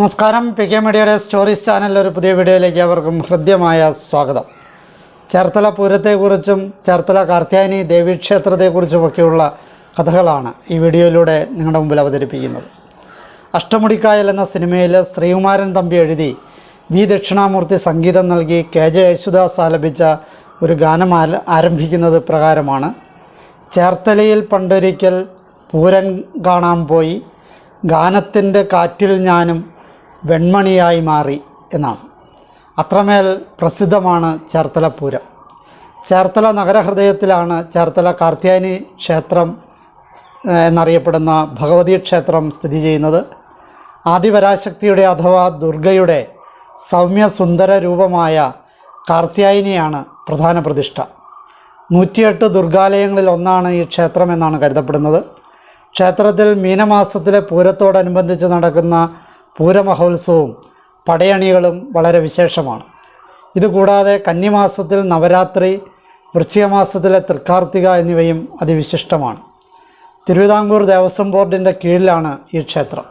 നമസ്കാരം. P K മീഡിയയുടെ stories ചാനലിലെ ഒരു പുതിയ വീഡിയോയിലേക്ക് അവർക്കും ഹൃദ്യമായ സ്വാഗതം. ചേർത്തല പൂരത്തെക്കുറിച്ചും ചേർത്തല കാർത്യായനി ദേവീക്ഷേത്രത്തെക്കുറിച്ചുമൊക്കെയുള്ള കഥകളാണ് ഈ വീഡിയോയിലൂടെ നിങ്ങളുടെ മുമ്പിൽ അവതരിപ്പിക്കുന്നത്. അഷ്ടമുടിക്കായൽ എന്ന സിനിമയിൽ ശ്രീകുമാരൻ തമ്പി എഴുതി വി ദക്ഷിണാമൂർത്തി സംഗീതം നൽകി കെ ജെ യേശുദാസ് ആലപിച്ച ഒരു ഗാനം ആരംഭിക്കുന്നത് പ്രകാരമാണ്. ചേർത്തലയിൽ പണ്ടൊരിക്കൽ പൂരൻ കാണാൻ പോയി. ഗാനത്തിന്റെ കാറ്റിൽ ഞാനും വെൺമണിയായി മാറി എന്നാണ്. അത്രമേൽ പ്രസിദ്ധമാണ് ചേർത്തല പൂരം. ചേർത്തല നഗരഹൃദയത്തിലാണ് ചേർത്തല കാർത്യായനി ക്ഷേത്രം എന്നറിയപ്പെടുന്ന ഭഗവതി ക്ഷേത്രം സ്ഥിതി ചെയ്യുന്നത്. ആദിപരാശക്തിയുടെ അഥവാ ദുർഗയുടെ സൗമ്യ സുന്ദര രൂപമായ കാർത്യായനിയാണ് പ്രധാന പ്രതിഷ്ഠ. നൂറ്റിയെട്ട് ദുർഗാലയങ്ങളിൽ ഒന്നാണ് ഈ ക്ഷേത്രം എന്നാണ് കരുതപ്പെടുന്നത്. ക്ഷേത്രത്തിൽ മീനമാസത്തിലെ പൂരത്തോടനുബന്ധിച്ച് നടക്കുന്ന പൂരമഹോത്സവവും പടയണികളും വളരെ വിശേഷമാണ്. ഇതുകൂടാതെ കന്നിമാസത്തിൽ നവരാത്രി വൃശ്ചികമാസത്തിലെ തൃക്കാർത്തിക എന്നിവയും അതിവിശിഷ്ടമാണ്. തിരുവിതാംകൂർ ദേവസ്വം ബോർഡിന്റെ കീഴിലാണ് ഈ ക്ഷേത്രം.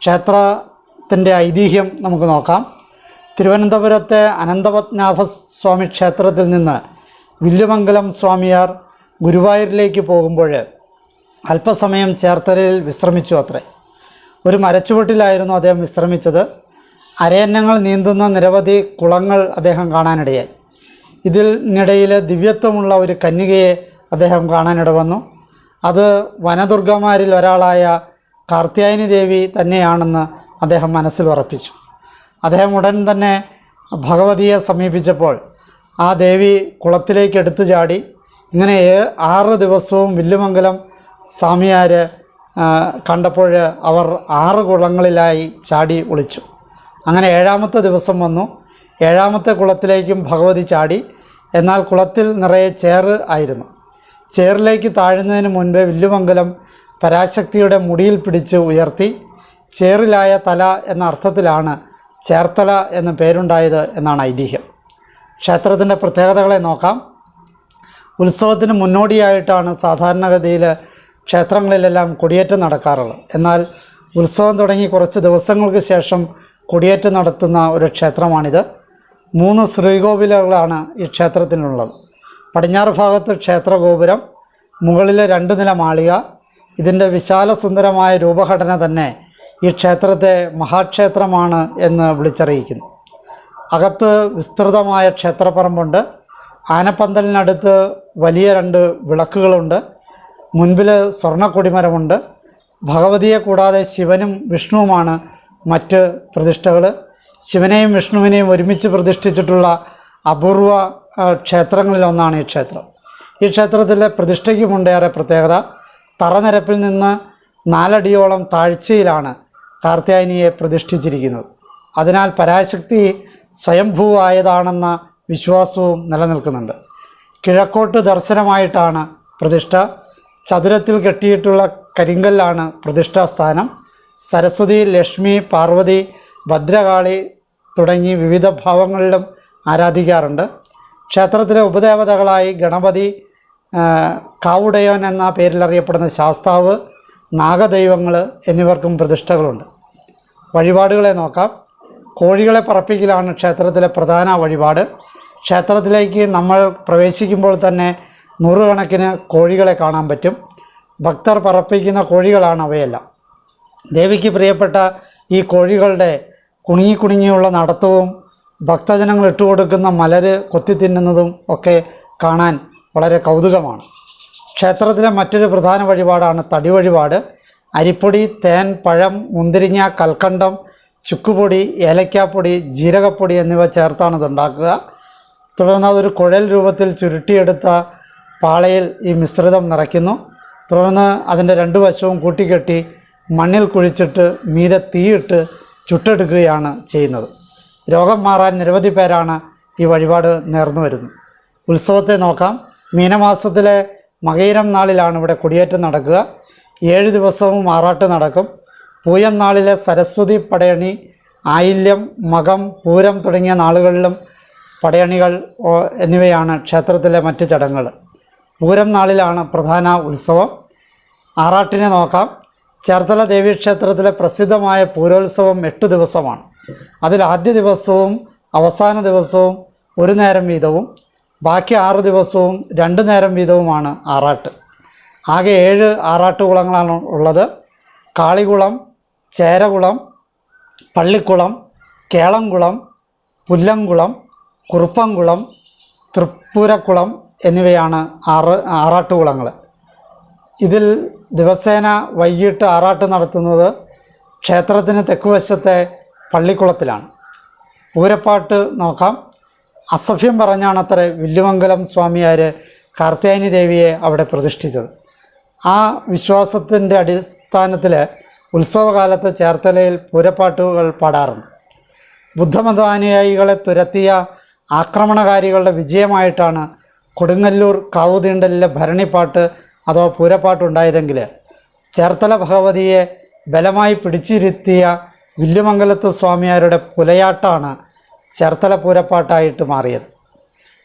ക്ഷേത്രത്തിന്റെ ഐതിഹ്യം നമുക്ക് നോക്കാം. തിരുവനന്തപുരത്തെ അനന്തപത്മനാഭ സ്വാമി ക്ഷേത്രത്തിൽ നിന്ന് വില്ലുമംഗലം സ്വാമിയാർ ഗുരുവായൂരിലേക്ക് പോകുമ്പോൾ അല്പസമയം ചേർത്തലയിൽ വിശ്രമിച്ചു അത്രേ. ഒരു മരച്ചുവട്ടിലായിരുന്നു അദ്ദേഹം വിശ്രമിച്ചത്. അരയന്നങ്ങൾ നീന്തുന്ന നിരവധി കുളങ്ങൾ അദ്ദേഹം കാണാനിടയായി. ഇതിനിടയിൽ ദിവ്യത്വമുള്ള ഒരു കന്യകയെ അദ്ദേഹം കാണാനിട വന്നു. അത് വനദുർഗമാരിൽ ഒരാളായ കാർത്യായനി ദേവി തന്നെയാണെന്ന് അദ്ദേഹം മനസ്സിൽ ഉറപ്പിച്ചു. അദ്ദേഹം ഉടൻ തന്നെ ഭഗവതിയെ സമീപിച്ചപ്പോൾ ആ ദേവി കുളത്തിലേക്ക് എടുത്തു ചാടി. ഇങ്ങനെ ആറ് ദിവസവും വില്ലുമംഗലം സ്വാമിയാർ കണ്ടപ്പോൾ അവർ ആറ് കുളങ്ങളിലായി ചാടി ഒളിച്ചു. അങ്ങനെ ഏഴാമത്തെ ദിവസം വന്നു. ഏഴാമത്തെ കുളത്തിലേക്കും ഭഗവതി ചാടി. എന്നാൽ കുളത്തിൽ നിറയെ ചേറ് ആയിരുന്നു. ചേറിലേക്ക് താഴുന്നതിന് മുൻപേ വില്ലുമംഗലം പരാശക്തിയുടെ മുടിയിൽ പിടിച്ച് ഉയർത്തി. ചേറിലായ തല എന്ന അർത്ഥത്തിലാണ് ചേർത്തല എന്ന പേരുണ്ടായത് എന്നാണ് ഐതിഹ്യം. ക്ഷേത്രത്തിന്റെ പ്രത്യേകതകളെ നോക്കാം. ഉത്സവത്തിന് മുന്നോടിയായിട്ടാണ് സാധാരണഗതിയിൽ ക്ഷേത്രങ്ങളിലെല്ലാം കൊടിയേറ്റം നടക്കാറുള്ളത്. എന്നാൽ ഉത്സവം തുടങ്ങി കുറച്ച് ദിവസങ്ങൾക്ക് ശേഷം കൊടിയേറ്റം നടത്തുന്ന ഒരു ക്ഷേത്രമാണിത്. മൂന്ന് ശ്രീകോവിലുകളാണ് ഈ ക്ഷേത്രത്തിനുള്ളത്. പടിഞ്ഞാറ് ഭാഗത്ത് ക്ഷേത്രഗോപുരം മുകളിലെ രണ്ട് നില മാളിക ഇതിന്റെ വിശാല സുന്ദരമായ രൂപഘടന തന്നെ ഈ ക്ഷേത്രത്തെ മഹാക്ഷേത്രമാണ് എന്ന് വിളിച്ചറിയിക്കുന്നു. അകത്ത് വിസ്തൃതമായ ക്ഷേത്രപ്പറമ്പുണ്ട്. ആനപ്പന്തലിനടുത്ത് വലിയ രണ്ട് വിളക്കുകളുണ്ട്. മുൻപിൽ സ്വർണക്കൊടിമരമുണ്ട് ഭഗവതിയെ കൂടാതെ ശിവനും വിഷ്ണുവുമാണ് മറ്റ് പ്രതിഷ്ഠകൾ ശിവനെയും വിഷ്ണുവിനെയും ഒരുമിച്ച് പ്രതിഷ്ഠിച്ചിട്ടുള്ള അപൂർവ ക്ഷേത്രങ്ങളിലൊന്നാണ് ഈ ക്ഷേത്രം. ഈ ക്ഷേത്രത്തിലെ പ്രതിഷ്ഠയ്ക്കുമുണ്ട് ഏറെ പ്രത്യേകത. തറനിരപ്പിൽ നിന്ന് നാലടിയോളം താഴ്ചയിലാണ് കാർത്യായനിയെ പ്രതിഷ്ഠിച്ചിരിക്കുന്നത്. അതിനാൽ പരാശക്തി സ്വയംഭൂവായതാണെന്ന വിശ്വാസവും നിലനിൽക്കുന്നുണ്ട്. കിഴക്കോട്ട് ദർശനമായിട്ടാണ് പ്രതിഷ്ഠ. ചതുരത്തിൽ കെട്ടിയിട്ടുള്ള കരിങ്കല്ലാണ് പ്രതിഷ്ഠാസ്ഥാനം. സരസ്വതി ലക്ഷ്മി പാർവതി ഭദ്രകാളി തുടങ്ങി വിവിധ ഭാവങ്ങളിലും ആരാധിക്കാറുണ്ട്. ക്ഷേത്രത്തിലെ ഉപദേവതകളായി ഗണപതി കാവുടയോൻ എന്ന പേരിലറിയപ്പെടുന്ന ശാസ്താവ് നാഗദൈവങ്ങൾ എന്നിവർക്കും പ്രതിഷ്ഠകളുണ്ട്. വഴിപാടുകളെ നോക്കാം. കോഴികളെ പറപ്പിക്കലാണ് ക്ഷേത്രത്തിലെ പ്രധാന വഴിപാട്. ക്ഷേത്രത്തിലേക്ക് നമ്മൾ പ്രവേശിക്കുമ്പോൾ തന്നെ നൂറുകണക്കിന് കോഴികളെ കാണാൻ പറ്റും. ഭക്തർ പറപ്പിക്കുന്ന കോഴികളാണ് അവയെല്ലാം. ദേവിക്ക് പ്രിയപ്പെട്ട ഈ കോഴികളുടെ കുണുങ്ങി കുണുങ്ങിയുള്ള നടത്തവും ഭക്തജനങ്ങൾ ഇട്ടുകൊടുക്കുന്ന മലര് കൊത്തി തിന്നുന്നതും ഒക്കെ കാണാൻ വളരെ കൗതുകമാണ്. ക്ഷേത്രത്തിലെ മറ്റൊരു പ്രധാന വഴിപാടാണ് തടി വഴിപാട് അരിപ്പൊടി തേൻ പഴം മുന്തിരിങ്ങ കൽക്കണ്ടം ചുക്കുപൊടി ഏലക്കാപ്പൊടി ജീരകപ്പൊടി എന്നിവ ചേർത്താണ് ഇതുണ്ടാക്കുക തുടർന്ന് അതൊരു കുഴൽ രൂപത്തിൽ ചുരുട്ടിയെടുത്ത പാളയിൽ ഈ മിശ്രിതം നിറയ്ക്കുന്നു. തുടർന്ന് അതിന്റെ രണ്ട് വശവും കൂട്ടിക്കെട്ടി മണ്ണിൽ കുഴിച്ചിട്ട് മീതെ തീയിട്ട് ചുട്ടെടുക്കുകയാണ് ചെയ്യുന്നത്. രോഗം മാറാൻ നിരവധി പേരാണ് ഈ വഴിപാട് നേർന്നു വരുന്നത്. ഉത്സവത്തെ നോക്കാം. മീനമാസത്തിലെ മകയിരം നാളിലാണ് ഇവിടെ കൊടിയേറ്റം നടക്കുക. ഏഴ് ദിവസവും ആറാട്ട് നടക്കും. പൂയം നാളിലെ സരസ്വതി പടയണി ആയില്യം മകം പൂരം തുടങ്ങിയ നാളുകളിലും പടയണികൾ എന്നിവയാണ് ക്ഷേത്രത്തിലെ മറ്റ് ചടങ്ങുകൾ. പൂരം നാളിലാണ് പ്രധാന ഉത്സവം. ആറാട്ടിനെ നോക്കാം. ചേർത്തല ദേവീക്ഷേത്രത്തിലെ പ്രസിദ്ധമായ പൂരോത്സവം എട്ട് ദിവസമാണ്. അതിൽ ആദ്യ ദിവസവും അവസാന ദിവസവും ഒരു നേരം വീതവും ബാക്കി ആറ് ദിവസവും രണ്ട് നേരം വീതവുമാണ് ആറാട്ട്. ആകെ ഏഴ് ആറാട്ടുകുളങ്ങളാണ് ഉള്ളത്. കാളികുളം ചേരകുളം പള്ളിക്കുളം കേളംകുളം പുല്ലംകുളം കുറുപ്പംകുളം തൃപ്പൂരക്കുളം എന്നിവയാണ് ആറ് ആറാട്ടുകുളങ്ങൾ ഇതിൽ ദിവസേന വൈകിട്ട് ആറാട്ട് നടത്തുന്നത് ക്ഷേത്രത്തിന് തെക്കുവശത്തെ പള്ളിക്കുളത്തിലാണ്. പൂരപ്പാട്ട് നോക്കാം. അസഭ്യം പറഞ്ഞാണത്രേ വില്ലുമംഗലം സ്വാമിയാർ കാർത്യായനി ദേവിയെ അവിടെ പ്രതിഷ്ഠിച്ചത്. ആ വിശ്വാസത്തിന്റെ അടിസ്ഥാനത്തിൽ ഉത്സവകാലത്ത് ചേർത്തലയിൽ പൂരപ്പാട്ടുകൾ പാടാറുണ്ട്. ബുദ്ധമതാനുയായികളെ തുരത്തിയ ആക്രമണകാരികളുടെ വിജയമായിട്ടാണ് കൊടുങ്ങല്ലൂർ കാവുതീണ്ടലിലെ ഭരണിപ്പാട്ട് അഥവാ പൂരപ്പാട്ടുണ്ടായതെങ്കിൽ ചേർത്തല ഭഗവതിയെ ബലമായി പിടിച്ചിരുത്തിയ വില്ലുമംഗലത്ത് സ്വാമിയാരുടെ പുലയാട്ടാണ് ചേർത്തല പൂരപ്പാട്ടായിട്ട് മാറിയത്.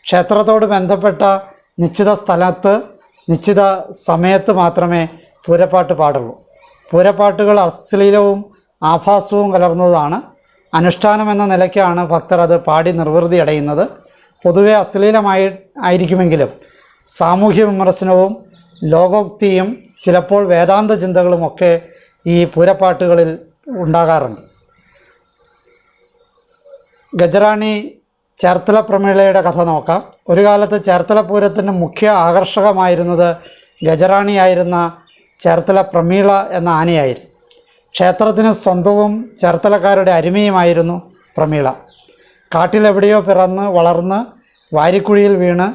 ക്ഷേത്രത്തോട് ബന്ധപ്പെട്ട നിശ്ചിത സ്ഥലത്ത് നിശ്ചിത സമയത്ത് മാത്രമേ പൂരപ്പാട്ട് പാടുള്ളൂ. പൂരപ്പാട്ടുകൾ അശ്ലീലവും ആഭാസവും കലർന്നതാണ്. അനുഷ്ഠാനം എന്ന നിലയ്ക്കാണ് ഭക്തർ അത് പാടി നിർവൃതി അടയുന്നത് പൊതുവെ അശ്ലീലമായി ആയിരിക്കുമെങ്കിലും സാമൂഹ്യ വിമർശനവും ലോകോക്തിയും ചിലപ്പോൾ വേദാന്ത ചിന്തകളുമൊക്കെ ഈ പൂരപ്പാട്ടുകളിൽ ഉണ്ടാകാറുണ്ട്. ഗജറാണി ചേർത്തല പ്രമേളയുടെ കഥ നോക്കാം. ഒരു കാലത്ത് ചേർത്തല പൂരത്തിന്റെ മുഖ്യ ആകർഷകമായിരുന്നത് ഗജറാണിയായിരുന്ന ചേർത്തല പ്രമീള എന്ന ആനയായിരുന്നു. ക്ഷേത്രത്തിന് സ്വന്തവും ചേർത്തലക്കാരുടെ അരുമയുമായിരുന്നു പ്രമീള. കാട്ടിലെവിടെയോ പിറന്ന് വളർന്ന് വാരിക്കുഴിയിൽ വീണ്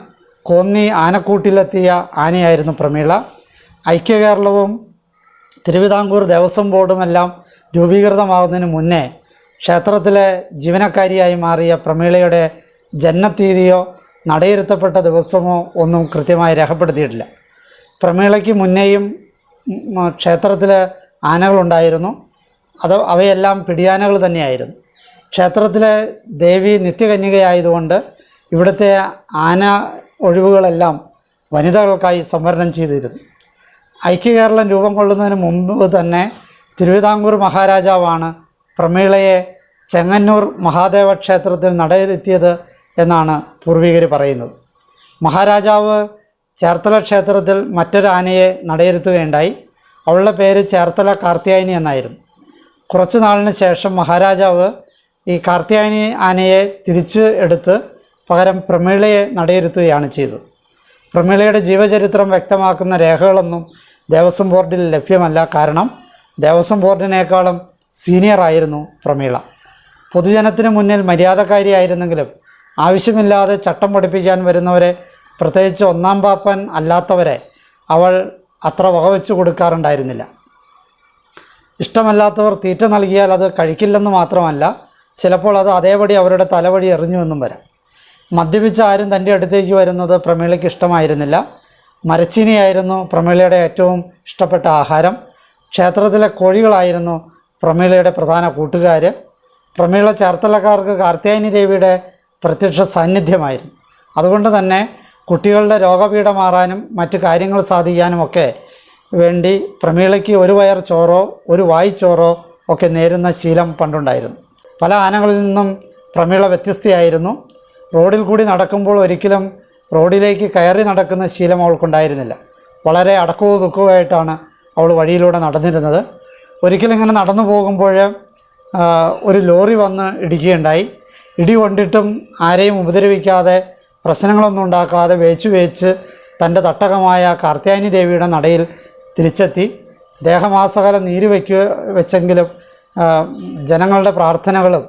കോന്നി ആനക്കൂട്ടിലെത്തിയ ആനയായിരുന്നു പ്രമീള. ഐക്യകേരളവും തിരുവിതാംകൂർ ദേവസ്വം ബോർഡുമെല്ലാം രൂപീകൃതമാകുന്നതിന് മുന്നേ ക്ഷേത്രത്തിലെ ജീവനക്കാരിയായി മാറിയ പ്രമീളയുടെ ജന്മത്തീയതിയോ നടയിരുത്തപ്പെട്ട ദിവസമോ ഒന്നും കൃത്യമായി രേഖപ്പെടുത്തിയിട്ടില്ല. പ്രമീളയ്ക്ക് മുന്നേയും ക്ഷേത്രത്തിൽ ആനകളുണ്ടായിരുന്നു. അത് അവയെല്ലാം പിടിയാനകൾ തന്നെയായിരുന്നു. ക്ഷേത്രത്തിലെ ദേവി നിത്യകന്യകയായതുകൊണ്ട് ഇവിടുത്തെ ആന ഒഴിവുകളെല്ലാം വനിതകൾക്കായി സംവരണം ചെയ്തിരുന്നു. ഐക്യകേരളം രൂപം കൊള്ളുന്നതിന് മുമ്പ് തന്നെ തിരുവിതാംകൂർ മഹാരാജാവാണ് പ്രമീളയെ ചെങ്ങന്നൂർ മഹാദേവ ക്ഷേത്രത്തിൽ നടയിലെത്തിയത് എന്നാണ് പൂർവികർ പറയുന്നത്. മഹാരാജാവ് ചേർത്തല ക്ഷേത്രത്തിൽ മറ്റൊരു ആനയെ നടയിരുത്തുകയുണ്ടായി അവളുടെ പേര് ചേർത്തല കാർത്തിയായനി എന്നായിരുന്നു. കുറച്ചു നാളിന് ശേഷം മഹാരാജാവ് ഈ കാർത്തിയാനി ആനയെ തിരിച്ച് എടുത്ത് പകരം പ്രമീളയെ നടയിരുത്തുകയാണ് ചെയ്തത്. പ്രമീളയുടെ ജീവചരിത്രം വ്യക്തമാക്കുന്ന രേഖകളൊന്നും ദേവസ്വം ബോർഡിൽ ലഭ്യമല്ല. കാരണം ദേവസ്വം ബോർഡിനേക്കാളും സീനിയറായിരുന്നു പ്രമീള. പൊതുജനത്തിന് മുന്നിൽ മര്യാദക്കാരിയായിരുന്നെങ്കിലും ആവശ്യമില്ലാതെ ചട്ടം പഠിപ്പിക്കാൻ വരുന്നവരെ പ്രത്യേകിച്ച് ഒന്നാം പാപ്പൻ അല്ലാത്തവരെ അവൾ അത്ര വകവെച്ച് കൊടുക്കാറുണ്ടായിരുന്നില്ല. ഇഷ്ടമല്ലാത്തവർ തീറ്റ നൽകിയാൽ അത് കഴിക്കില്ലെന്ന് മാത്രമല്ല ചിലപ്പോൾ അത് അതേപടി അവരുടെ തലവഴി എറിഞ്ഞുവെന്നും വരാം. മദ്യപിച്ച ആരും തന്റെ അടുത്തേക്ക് വരുന്നത് പ്രമീളയ്ക്ക് ഇഷ്ടമായിരുന്നില്ല. മരച്ചീനിയായിരുന്നു പ്രമീളയുടെ ഏറ്റവും ഇഷ്ടപ്പെട്ട ആഹാരം. ക്ഷേത്രത്തിലെ കോഴികളായിരുന്നു പ്രമീളയുടെ പ്രധാന കൂട്ടുകാർ പ്രമീള ചേർത്തലക്കാർക്ക് കാർത്യായനി ദേവിയുടെ പ്രത്യക്ഷ സാന്നിധ്യമായിരുന്നു. അതുകൊണ്ട് തന്നെ കുട്ടികളുടെ രോഗപീഠ മാറാനും മറ്റു കാര്യങ്ങൾ സാധിക്കാനും ഒക്കെ വേണ്ടി പ്രമീളയ്ക്ക് ഒരു വയർ ചോറോ ഒരു വായിച്ചോറോ ചോറോ ഒക്കെ നേരുന്ന ശീലം പണ്ടുണ്ടായിരുന്നു. പല ആനകളിൽ നിന്നും പ്രമേള വ്യത്യസ്തയായിരുന്നു. റോഡിൽ കൂടി നടക്കുമ്പോൾ ഒരിക്കലും റോഡിലേക്ക് കയറി നടക്കുന്ന ശീലം അവൾക്കുണ്ടായിരുന്നില്ല. വളരെ അടക്കവും ദുഃഖവുമായിട്ടാണ് അവൾ വഴിയിലൂടെ നടന്നിരുന്നത്. ഒരിക്കലും ഇങ്ങനെ നടന്നു പോകുമ്പോൾ ഒരു ലോറി വന്ന് ഇടിക്കുകയുണ്ടായി. ഇടി കൊണ്ടിട്ടും ആരെയും ഉപദ്രവിക്കാതെ പ്രശ്നങ്ങളൊന്നും ഉണ്ടാക്കാതെ വേച്ച് വേച്ച് തന്റെ തട്ടകമായ കാർത്യായനി ദേവിയുടെ നടയിൽ തിരിച്ചെത്തി. ദേഹമാസകലം നീര് വയ്ക്കുക വെച്ചെങ്കിലും ജനങ്ങളുടെ പ്രാർത്ഥനകളും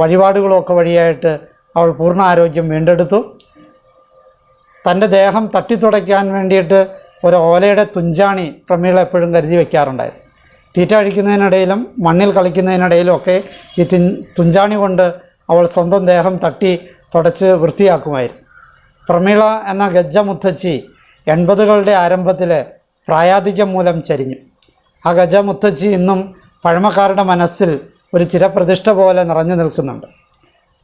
വഴിപാടുകളുമൊക്കെ വഴിയായിട്ട് അവൾ പൂർണ ആരോഗ്യം വീണ്ടെടുത്തു. തന്റെ ദേഹം തട്ടിത്തുടയ്ക്കാൻ വേണ്ടിയിട്ട് ഒരു ഓലയുടെ തുഞ്ചാണി പ്രമീള എപ്പോഴും കരുതി വയ്ക്കാറുണ്ടായിരുന്നു തീറ്റ അഴിക്കുന്നതിനിടയിലും മണ്ണിൽ കളിക്കുന്നതിനിടയിലും ഒക്കെ ഈ തുഞ്ചാണി കൊണ്ട് അവൾ സ്വന്തം ദേഹം തട്ടി തുടച്ച് വൃത്തിയാക്കുമായിരുന്നു. പ്രമീള എന്ന ഗജമുത്തച്ചി എൺപതുകളുടെ ആരംഭത്തിൽ പ്രായാധിക്യം മൂലം ചരിഞ്ഞു. ആ ഗജമുത്തച്ചി ഇന്നും പഴമക്കാരുടെ മനസ്സിൽ ഒരു ചിരപ്രതിഷ്ഠ പോലെ നിറഞ്ഞു നിൽക്കുന്നുണ്ട്.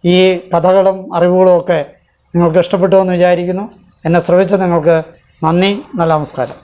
ഈ കഥകളും അറിവുകളും ഒക്കെ നിങ്ങൾക്ക് ഇഷ്ടപ്പെട്ടു എന്ന് വിചാരിക്കുന്നു. എന്നെ ശ്രമിച്ച നിങ്ങൾക്ക് നന്ദി നല്ല നമസ്കാരം.